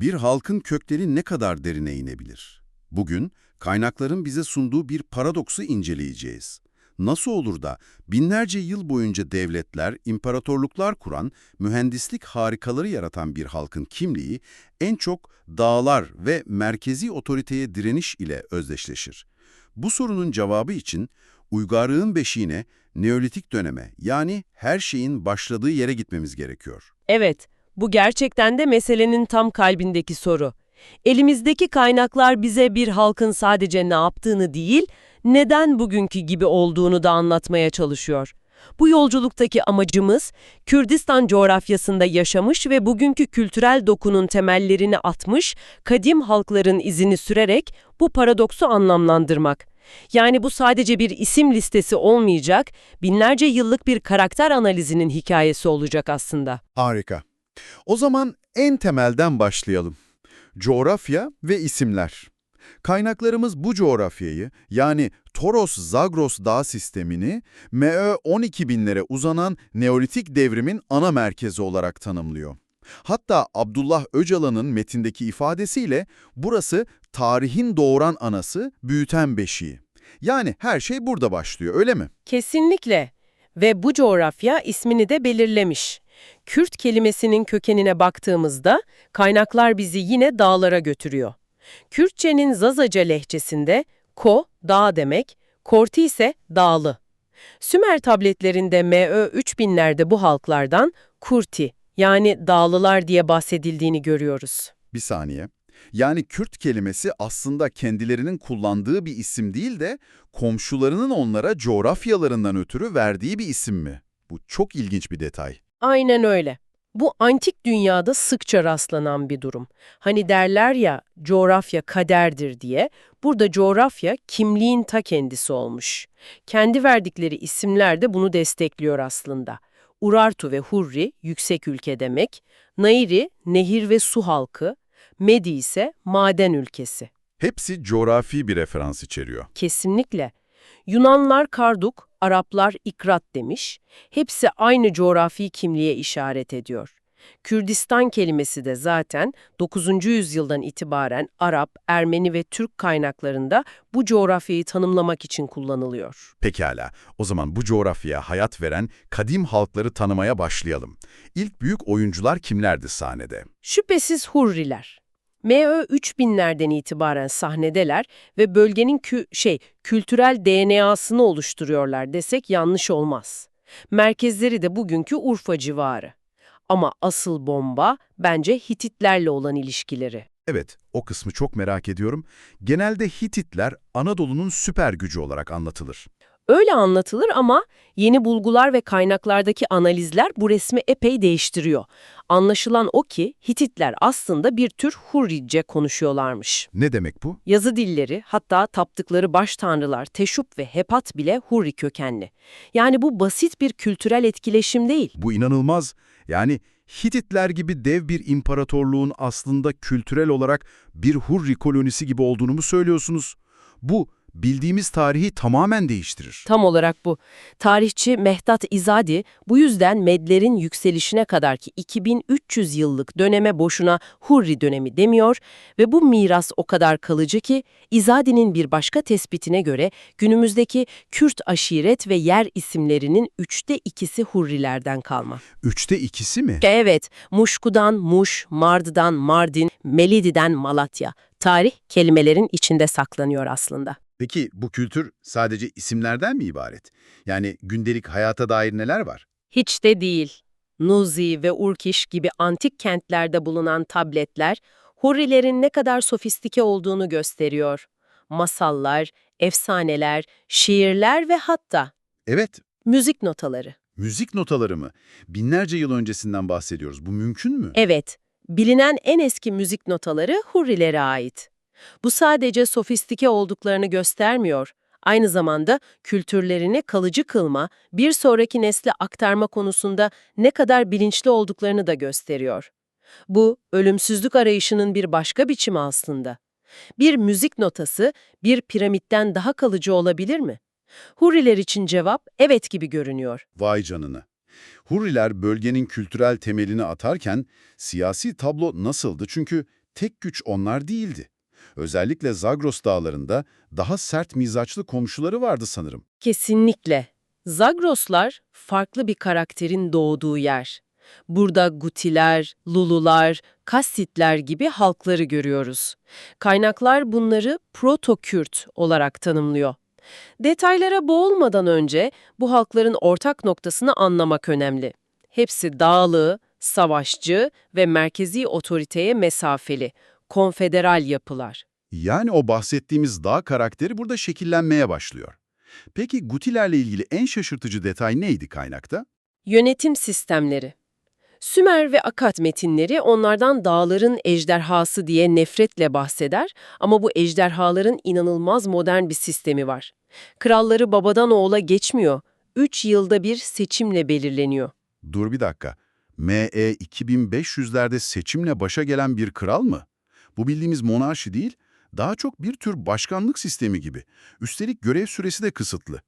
Bir halkın kökleri ne kadar derine inebilir? Bugün kaynakların bize sunduğu bir paradoksu inceleyeceğiz. Nasıl olur da binlerce yıl boyunca devletler, imparatorluklar kuran, mühendislik harikaları yaratan bir halkın kimliği en çok dağlar ve merkezi otoriteye direniş ile özdeşleşir? Bu sorunun cevabı için uygarlığın beşiğine, Neolitik döneme yani her şeyin başladığı yere gitmemiz gerekiyor. Evet, bu gerçekten de meselenin tam kalbindeki soru. Elimizdeki kaynaklar bize bir halkın sadece ne yaptığını değil, neden bugünkü gibi olduğunu da anlatmaya çalışıyor. Bu yolculuktaki amacımız, Kürdistan coğrafyasında yaşamış ve bugünkü kültürel dokunun temellerini atmış, kadim halkların izini sürerek bu paradoksu anlamlandırmak. Yani bu sadece bir isim listesi olmayacak, binlerce yıllık bir karakter analizinin hikayesi olacak aslında. Harika. O zaman en temelden başlayalım. Coğrafya ve isimler. Kaynaklarımız bu coğrafyayı yani Toros-Zagros dağ sistemini MÖ 12 binlere uzanan Neolitik devrimin ana merkezi olarak tanımlıyor. Hatta Abdullah Öcalan'ın metindeki ifadesiyle burası tarihin doğuran anası, büyüten beşiği. Yani her şey burada başlıyor öyle mi? Kesinlikle. Ve bu coğrafya ismini de belirlemiş. Kürt kelimesinin kökenine baktığımızda kaynaklar bizi yine dağlara götürüyor. Kürtçenin Zazaca lehçesinde ko, dağ demek, korti ise dağlı. Sümer tabletlerinde MÖ 3000'lerde bu halklardan kurti yani dağlılar diye bahsedildiğini görüyoruz. Bir saniye. Yani Kürt kelimesi aslında kendilerinin kullandığı bir isim değil de komşularının onlara coğrafyalarından ötürü verdiği bir isim mi? Bu çok ilginç bir detay. Aynen öyle. Bu antik dünyada sıkça rastlanan bir durum. Hani derler ya coğrafya kaderdir diye, burada coğrafya kimliğin ta kendisi olmuş. Kendi verdikleri isimler de bunu destekliyor aslında. Urartu ve Hurri yüksek ülke demek, Nairi nehir ve su halkı, Medi ise maden ülkesi. Hepsi coğrafi bir referans içeriyor. Kesinlikle. Yunanlar Karduk, Araplar İkrat demiş. Hepsi aynı coğrafi kimliğe işaret ediyor. Kürdistan kelimesi de zaten 9. yüzyıldan itibaren Arap, Ermeni ve Türk kaynaklarında bu coğrafyayı tanımlamak için kullanılıyor. Pekala, o zaman bu coğrafyaya hayat veren kadim halkları tanımaya başlayalım. İlk büyük oyuncular kimlerdi sahnede? Şüphesiz Hurriler. MÖ 3000'lerden itibaren sahnedeler ve bölgenin kü şey kültürel DNA'sını oluşturuyorlar desek yanlış olmaz. Merkezleri de bugünkü Urfa civarı. Ama asıl bomba bence Hititlerle olan ilişkileri. Evet, o kısmı çok merak ediyorum. Genelde Hititler Anadolu'nun süper gücü olarak anlatılır. Öyle anlatılır ama yeni bulgular ve kaynaklardaki analizler bu resmi epey değiştiriyor. Anlaşılan o ki Hititler aslında bir tür Hurrice konuşuyorlarmış. Ne demek bu? Yazı dilleri hatta taptıkları baş tanrılar Teşup ve Hepat bile Hurri kökenli. Yani bu basit bir kültürel etkileşim değil. Bu inanılmaz. Yani Hititler gibi dev bir imparatorluğun aslında kültürel olarak bir Hurri kolonisi gibi olduğunu mu söylüyorsunuz? Bu bildiğimiz tarihi tamamen değiştirir. Tam olarak bu. Tarihçi Mehtat İzadi bu yüzden Medlerin yükselişine kadarki 2300 yıllık döneme boşuna Hurri dönemi demiyor ve bu miras o kadar kalıcı ki İzadi'nin bir başka tespitine göre günümüzdeki Kürt aşiret ve yer isimlerinin üçte ikisi Hurrilerden kalma. Üçte ikisi mi? Evet, Muşku'dan Muş, Mardı'dan Mardin, Melidi'den Malatya. Tarih kelimelerin içinde saklanıyor aslında. Peki bu kültür sadece isimlerden mi ibaret? Yani gündelik hayata dair neler var? Hiç de değil. Nuzi ve Urkiş gibi antik kentlerde bulunan tabletler, Hurrilerin ne kadar sofistike olduğunu gösteriyor. Masallar, efsaneler, şiirler ve hatta Evet, müzik notaları. müzik notaları mı? Binlerce yıl öncesinden bahsediyoruz. Bu mümkün mü? Evet, bilinen en eski müzik notaları Hurrilere ait. Bu sadece sofistike olduklarını göstermiyor, aynı zamanda kültürlerini kalıcı kılma, bir sonraki nesle aktarma konusunda ne kadar bilinçli olduklarını da gösteriyor. Bu, ölümsüzlük arayışının bir başka biçimi aslında. Bir müzik notası bir piramitten daha kalıcı olabilir mi? Hurriler için cevap evet gibi görünüyor. Vay canına. Hurriler bölgenin kültürel temelini atarken siyasi tablo nasıldı? Çünkü tek güç onlar değildi. Özellikle Zagros dağlarında daha sert mizaçlı komşuları vardı sanırım. Kesinlikle. Zagroslar farklı bir karakterin doğduğu yer. Burada Gutiler, Lulular, Kassitler gibi halkları görüyoruz. Kaynaklar bunları Proto-Kürt olarak tanımlıyor. Detaylara boğulmadan önce bu halkların ortak noktasını anlamak önemli. Hepsi dağlı, savaşçı ve merkezi otoriteye mesafeli, konfederal yapılar. Yani o bahsettiğimiz dağ karakteri burada şekillenmeye başlıyor. Peki Gutilerle ilgili en şaşırtıcı detay neydi kaynakta? Yönetim sistemleri. Sümer ve Akat metinleri onlardan dağların ejderhası diye nefretle bahseder ama bu ejderhaların inanılmaz modern bir sistemi var. Kralları babadan oğula geçmiyor, 3 yılda bir seçimle belirleniyor. Dur bir dakika. ME 2500'lerde seçimle başa gelen bir kral mı? Bu bildiğimiz monarşi değil, daha çok bir tür başkanlık sistemi gibi. Üstelik görev süresi de kısıtlı.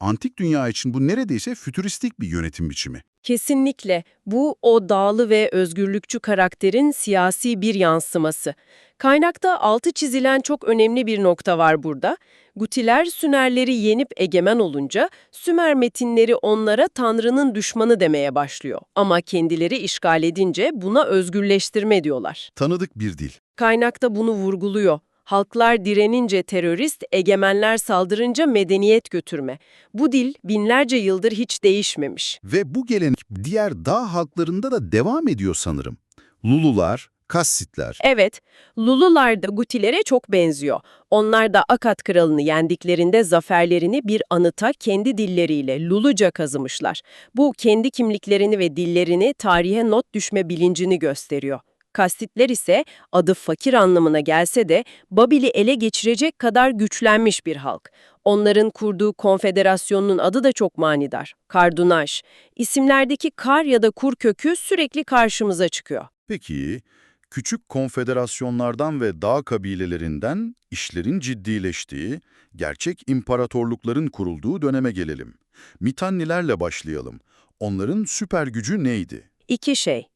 Antik dünya için bu neredeyse fütüristik bir yönetim biçimi. Kesinlikle bu o dağlı ve özgürlükçü karakterin siyasi bir yansıması. Kaynakta altı çizilen çok önemli bir nokta var burada. Gutiler Sümerleri yenip egemen olunca Sümer metinleri onlara Tanrı'nın düşmanı demeye başlıyor. Ama kendileri işgal edince buna özgürleştirme diyorlar. Tanıdık bir dil. Kaynakta bunu vurguluyor. Halklar direnince terörist, egemenler saldırınca medeniyet götürme. Bu dil binlerce yıldır hiç değişmemiş. Ve bu gelenek diğer dağ halklarında da devam ediyor sanırım. Lulular, Kassitler. Evet, Lulular da Gutilere çok benziyor. Onlar da Akat kralını yendiklerinde zaferlerini bir anıta kendi dilleriyle Luluca kazımışlar. Bu kendi kimliklerini ve dillerini tarihe not düşme bilincini gösteriyor. Kastitler ise adı fakir anlamına gelse de Babil'i ele geçirecek kadar güçlenmiş bir halk. Onların kurduğu konfederasyonun adı da çok manidar. Kardunaj. İsimlerdeki kar ya da kur kökü sürekli karşımıza çıkıyor. Peki, küçük konfederasyonlardan ve dağ kabilelerinden işlerin ciddileştiği, gerçek imparatorlukların kurulduğu döneme gelelim. Mitannilerle başlayalım. Onların süper gücü neydi? İki şey.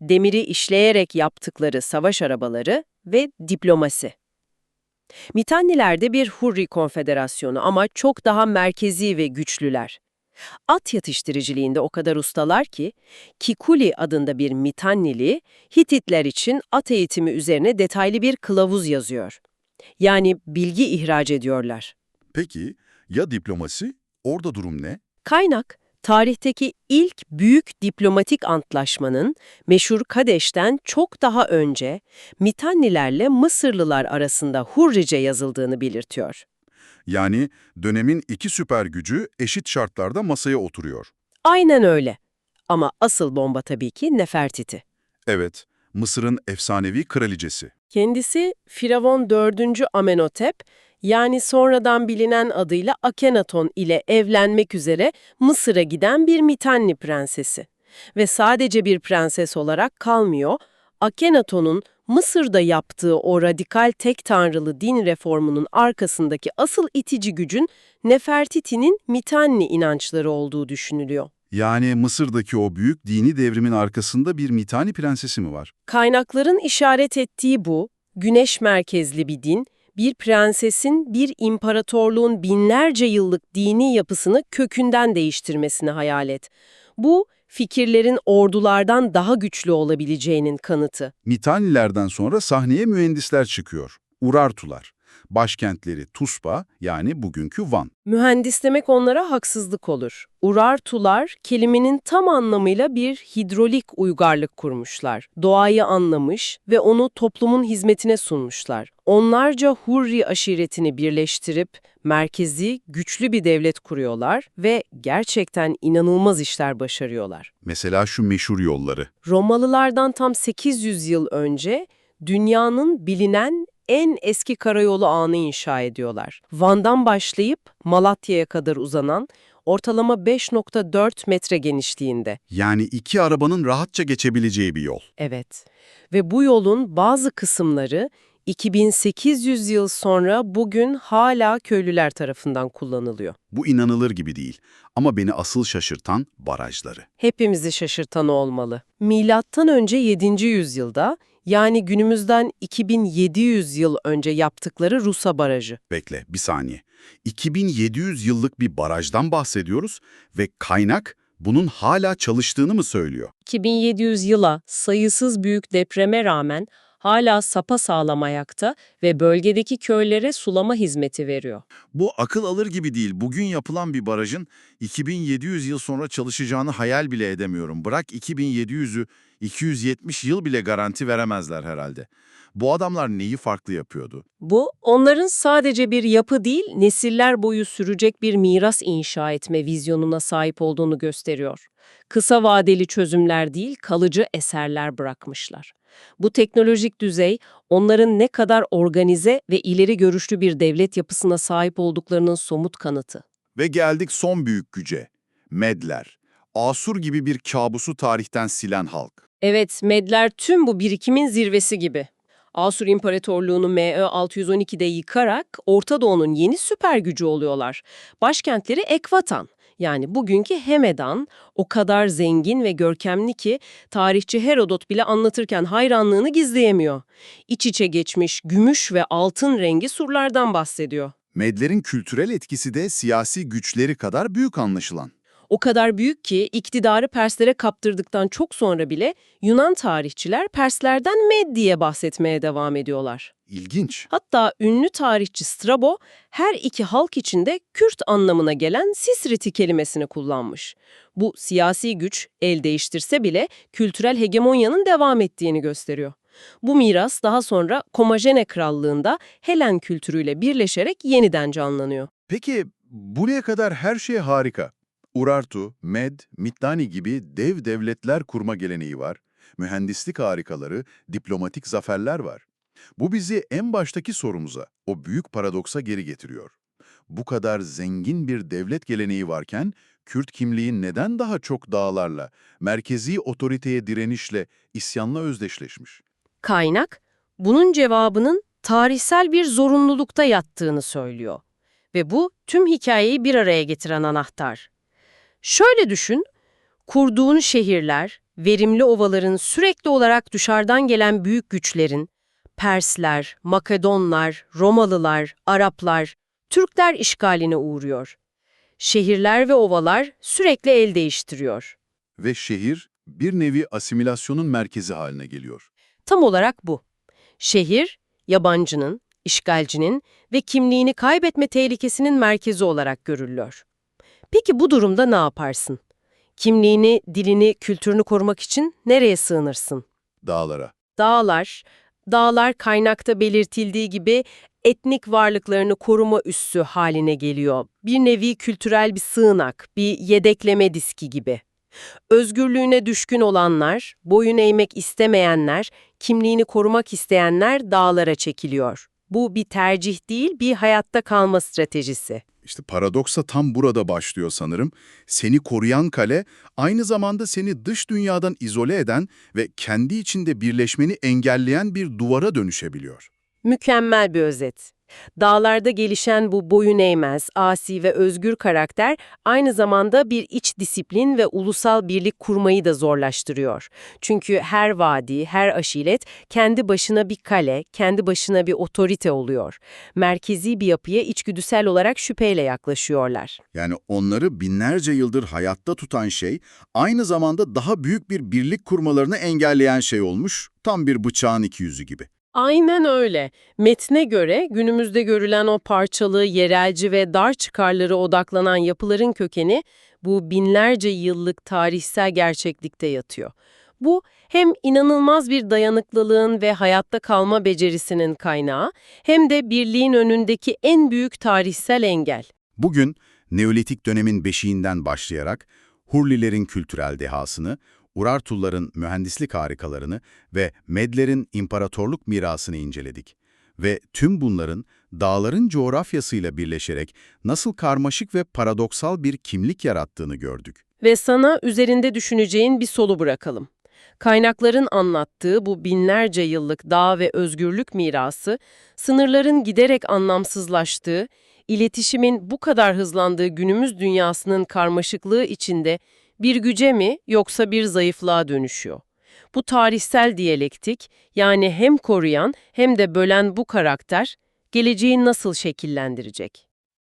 Demiri işleyerek yaptıkları savaş arabaları ve diplomasi. Mitanniler bir Hurri konfederasyonu ama çok daha merkezi ve güçlüler. At yatıştırıcılığında o kadar ustalar ki, Kikuli adında bir Mitannili, Hititler için at eğitimi üzerine detaylı bir kılavuz yazıyor. Yani bilgi ihraç ediyorlar. Peki, ya diplomasi? Orada durum ne? Kaynak, tarihteki ilk büyük diplomatik antlaşmanın meşhur Kadeş'ten çok daha önce Mitannilerle Mısırlılar arasında Hurrice yazıldığını belirtiyor. Yani dönemin iki süper gücü eşit şartlarda masaya oturuyor. Aynen öyle. Ama asıl bomba tabii ki Nefertiti. Evet, Mısır'ın efsanevi kraliçesi. Kendisi Firavun 4. Amenhotep, yani sonradan bilinen adıyla Akhenaton ile evlenmek üzere Mısır'a giden bir Mitanni prensesi. Ve sadece bir prenses olarak kalmıyor, Akhenaton'un Mısır'da yaptığı o radikal tek tanrılı din reformunun arkasındaki asıl itici gücün Nefertiti'nin Mitanni inançları olduğu düşünülüyor. Yani Mısır'daki o büyük dini devrimin arkasında bir Mitani prensesi mi var? Kaynakların işaret ettiği bu, güneş merkezli bir din, bir prensesin bir imparatorluğun binlerce yıllık dini yapısını kökünden değiştirmesini hayal et. Bu, fikirlerin ordulardan daha güçlü olabileceğinin kanıtı. Mitanilerden sonra sahneye mühendisler çıkıyor. Urartular. Başkentleri Tuspa yani bugünkü Van. Mühendis demek onlara haksızlık olur. Urartular, kelimenin tam anlamıyla bir hidrolik uygarlık kurmuşlar. Doğayı anlamış ve onu toplumun hizmetine sunmuşlar. Onlarca Hurri aşiretini birleştirip merkezi, güçlü bir devlet kuruyorlar ve gerçekten inanılmaz işler başarıyorlar. Mesela şu meşhur yolları. Romalılardan tam 800 yıl önce dünyanın bilinen en eski karayolu ağını inşa ediyorlar. Van'dan başlayıp Malatya'ya kadar uzanan ortalama 5.4 metre genişliğinde. Yani iki arabanın rahatça geçebileceği bir yol. Evet. Ve bu yolun bazı kısımları 2800 yıl sonra bugün hala köylüler tarafından kullanılıyor. Bu inanılır gibi değil. Ama beni asıl şaşırtan barajları. Hepimizi şaşırtan olmalı. Milattan önce 7. yüzyılda Yani günümüzden 2700 yıl önce yaptıkları Rusa Barajı. Bekle, bir saniye. 2700 yıllık bir barajdan bahsediyoruz ve kaynak bunun hala çalıştığını mı söylüyor? 2700 yıla sayısız büyük depreme rağmen hala sapa sağlam ayakta ve bölgedeki köylere sulama hizmeti veriyor. Bu akıl alır gibi değil. Bugün yapılan bir barajın 2700 yıl sonra çalışacağını hayal bile edemiyorum. Bırak 2700'ü 270 yıl bile garanti veremezler herhalde. Bu adamlar neyi farklı yapıyordu? Bu, onların sadece bir yapı değil, nesiller boyu sürecek bir miras inşa etme vizyonuna sahip olduğunu gösteriyor. Kısa vadeli çözümler değil, kalıcı eserler bırakmışlar. Bu teknolojik düzey, onların ne kadar organize ve ileri görüşlü bir devlet yapısına sahip olduklarının somut kanıtı. Ve geldik son büyük güce. Medler. Asur gibi bir kabusu tarihten silen halk. Evet, Medler tüm bu birikimin zirvesi gibi. Asur İmparatorluğu'nu MÖ 612'de yıkarak Orta Doğu'nun yeni süper gücü oluyorlar. Başkentleri Ekvatan, yani bugünkü Hemedan, o kadar zengin ve görkemli ki tarihçi Herodot bile anlatırken hayranlığını gizleyemiyor. İç içe geçmiş gümüş ve altın rengi surlardan bahsediyor. Medlerin kültürel etkisi de siyasi güçleri kadar büyük anlaşılan. O kadar büyük ki iktidarı Perslere kaptırdıktan çok sonra bile Yunan tarihçiler Perslerden Med diye bahsetmeye devam ediyorlar. İlginç. Hatta ünlü tarihçi Strabo her iki halk içinde Kürt anlamına gelen Sisriti kelimesini kullanmış. Bu siyasi güç el değiştirse bile kültürel hegemonyanın devam ettiğini gösteriyor. Bu miras daha sonra Komajene Krallığında Helen kültürüyle birleşerek yeniden canlanıyor. Peki buraya kadar her şey harika. Urartu, Med, Mittani gibi dev devletler kurma geleneği var. Mühendislik harikaları, diplomatik zaferler var. Bu bizi en baştaki sorumuza, o büyük paradoksa geri getiriyor. Bu kadar zengin bir devlet geleneği varken, Kürt kimliği neden daha çok dağlarla, merkezi otoriteye direnişle, isyanla özdeşleşmiş? Kaynak, bunun cevabının tarihsel bir zorunlulukta yattığını söylüyor. Ve bu tüm hikayeyi bir araya getiren anahtar. Şöyle düşün, kurduğun şehirler, verimli ovaların sürekli olarak dışarıdan gelen büyük güçlerin, Persler, Makedonlar, Romalılar, Araplar, Türkler işgaline uğruyor. Şehirler ve ovalar sürekli el değiştiriyor. Ve şehir bir nevi asimilasyonun merkezi haline geliyor. Tam olarak bu. Şehir, yabancının, işgalcinin ve kimliğini kaybetme tehlikesinin merkezi olarak görülüyor. Peki bu durumda ne yaparsın? Kimliğini, dilini, kültürünü korumak için nereye sığınırsın? Dağlara. Dağlar, dağlar kaynakta belirtildiği gibi etnik varlıklarını koruma üssü haline geliyor. Bir nevi kültürel bir sığınak, bir yedekleme diski gibi. Özgürlüğüne düşkün olanlar, boyun eğmek istemeyenler, kimliğini korumak isteyenler dağlara çekiliyor. Bu bir tercih değil, bir hayatta kalma stratejisi. İşte paradoksa tam burada başlıyor sanırım. Seni koruyan kale, aynı zamanda seni dış dünyadan izole eden ve kendi içinde birleşmeni engelleyen bir duvara dönüşebiliyor. Mükemmel bir özet. Dağlarda gelişen bu boyun eğmez, asi ve özgür karakter aynı zamanda bir iç disiplin ve ulusal birlik kurmayı da zorlaştırıyor. Çünkü her vadi, her aşiret kendi başına bir kale, kendi başına bir otorite oluyor. Merkezi bir yapıya içgüdüsel olarak şüpheyle yaklaşıyorlar. Yani onları binlerce yıldır hayatta tutan şey, aynı zamanda daha büyük bir birlik kurmalarını engelleyen şey olmuş, tam bir bıçağın iki yüzü gibi. Aynen öyle. Metne göre günümüzde görülen o parçalı, yerelci ve dar çıkarları odaklanan yapıların kökeni bu binlerce yıllık tarihsel gerçeklikte yatıyor. Bu hem inanılmaz bir dayanıklılığın ve hayatta kalma becerisinin kaynağı hem de birliğin önündeki en büyük tarihsel engel. Bugün Neolitik dönemin beşiğinden başlayarak Hurlilerin kültürel dehasını, Urartuların mühendislik harikalarını ve Medlerin imparatorluk mirasını inceledik. Ve tüm bunların dağların coğrafyasıyla birleşerek nasıl karmaşık ve paradoksal bir kimlik yarattığını gördük. Ve sana üzerinde düşüneceğin bir solu bırakalım. Kaynakların anlattığı bu binlerce yıllık dağ ve özgürlük mirası, sınırların giderek anlamsızlaştığı, iletişimin bu kadar hızlandığı günümüz dünyasının karmaşıklığı içinde bir güce mi yoksa bir zayıflığa dönüşüyor? bu tarihsel diyalektik, yani hem koruyan hem de bölen bu karakter, geleceği nasıl şekillendirecek?